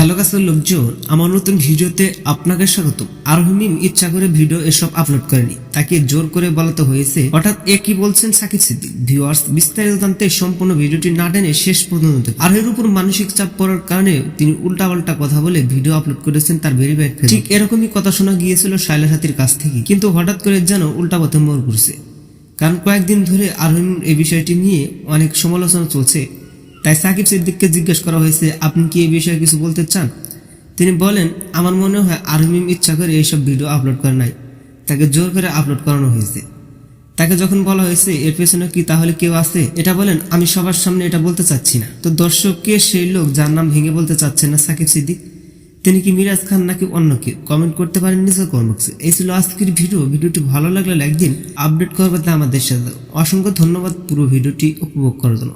Hello গাছের লোকজন, আমার নতুন ভিডিওতে আপনাকে স্বাগত আরহমিম ইচ্ছা করে ভিডিও এসব আপলোড করেনি, তাকে জোর করে বলাতে হয়েছে। হঠাৎ এ কি বলছেন সাকিব সিদ্দিক? ভিউয়ার্স, বিস্তারিত জানতে সম্পূর্ণ ভিডিওটি না টেনে শেষ পর্যন্ত। আর এর উপর মানসিক চাপ পড়ার কারণে তিনি উল্টাপাল্টা কথা বলে ভিডিও আপলোড করেছেন তার ভেরিফাইড ঠিক এরকমই কথা শোনা গিয়েছিল শাইলা সাথীর কাছ থেকে, কিন্তু হঠাৎ করে যেন উল্টা পথে মোড় ঘুরছে। কারণ কয়েকদিন ধরে আরহিম এই বিষয়টি নিয়ে অনেক সমালোচনা চলছে। তাই সাকিব সিদ্দিককে জিজ্ঞেস করা হয়েছে, আপনি কি এই বিষয়ে কিছু বলতে চান? তিনি বলেন, আমার মনে হয় আরমিম ইচ্ছা করে এইসব ভিডিও আপলোড করে নাই। তাকে জোর করে আপলোড করানো হয়েছে। তাকে যখন বলা হয়েছে, এর পেছনে কি তাহলে কেউ আছে? এটা বলেন, আমি সবার সামনে এটা বলতে চাচ্ছি না। তো দর্শক কে সেই লোক যার নাম ভেঙে বলতে চাচ্ছেন না সাকিব সিদ্দিক? তিনি কি মিরাজ খান নাকি অন্য কেউ? কমেন্ট করতে পারেন নিজের কর্মক্সে এই ছিল আজকের ভিডিও। ভিডিওটি ভালো লাগলে লাইক দিন, আপডেট করবে আমাদের সাথে অসংখ্য ধন্যবাদ পুরো ভিডিওটি উপভোগ করার জন্য।